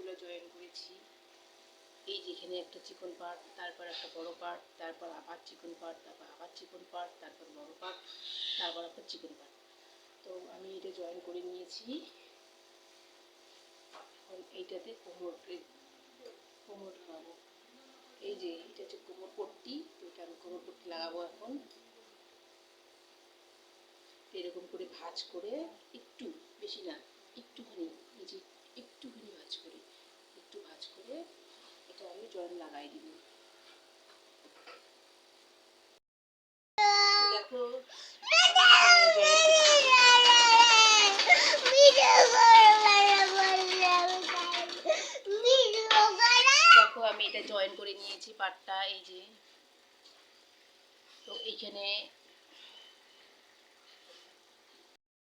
পার্টগুলো জয়েন করেছি। এই যেখানে একটা চিকন পার্ট তারপর একটা বড় পার্ট তারপর আবার চিকন পার্ট তারপর আবার চিকন পার্ট তারপর বড় পার্ট তারপর আবার চিকন পার্ট তো আমি এটা জয়েন করে নিয়েছি। এখন এইটাতে কোমর কোমর লাগাবো এই যে এটা হচ্ছে কোমর পট্টি, তো এটা আমি কোমর পট্টি লাগাবো এখন। এরকম করে ভাঁজ করে একটু, বেশি না একটুখানি এই যে একটুখানি ভাঁজ করে একটু ভাঁজ করে এটা লাগাই দিব। দেখো আমি এটা জয়েন করে নিয়েছি পাটটা এই যে। তো এইখানে